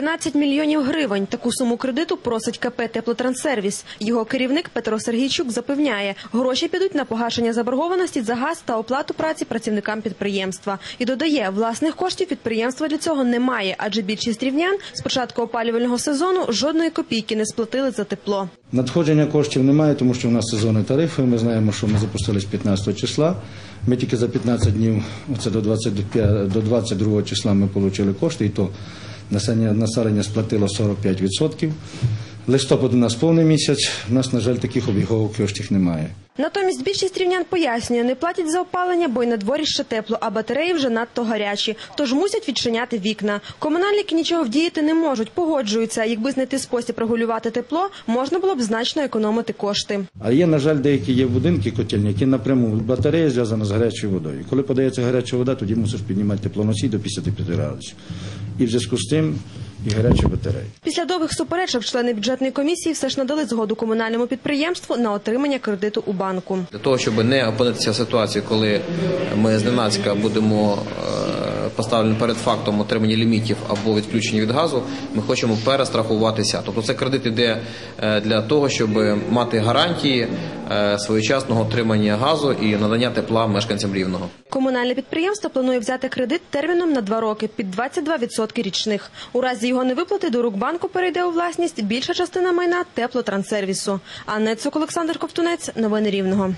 13 мільйонів гривень. Таку суму кредиту просить КП «Теплотранссервіс». Його керівник Петро Сергійчук запевняє, гроші підуть на погашення заборгованості за газ та оплату праці працівникам підприємства. І додає, власних коштів підприємства для цього немає, адже більшість рівнян з початку опалювального сезону жодної копійки не сплатили за тепло. Надходження коштів немає, тому що в нас сезонні тарифи. Ми знаємо, що ми запустились 15 числа. Ми тільки за 15 днів, оце до 25, до 22 числа ми отримали кошти, і то населення, населення сплатило 45%. Листопад у нас повний місяць, у нас, на жаль, таких обігових коштів немає. Натомість більшість рівнян пояснює, не платять за опалення, бо й на дворі ще тепло, а батареї вже надто гарячі, тож мусять відчиняти вікна. Комунальники нічого вдіяти не можуть, погоджуються. Якби знайти спосіб регулювати тепло, можна було б значно економити кошти. А є, на жаль, деякі є будинки котельні, які напряму батарея зв'язана з гарячою водою. Коли подається гаряча вода, тоді мусиш піднімати теплоносій до 55 градусів. І в зв'язку з тим і гаряча батарея. Після довгих суперечок члени бюджетної комісії все ж надали згоду комунальному підприємству на отримання кредиту у банку. Для того, щоб не опинитися в ситуації, коли ми зненацька будемо е, поставлені перед фактом отримання лімітів або відключення від газу, ми хочемо перестрахуватися. Тобто це кредит іде е, для того, щоб мати гарантії своєчасного отримання газу і надання тепла мешканцям рівного. Комунальне підприємство планує взяти кредит терміном на два роки під 22% річних. У разі його невиплати до рук банку перейде у власність більша частина майна теплотранссервісу. Анна Цук, Олександр Ковтунець. Новини Рівного.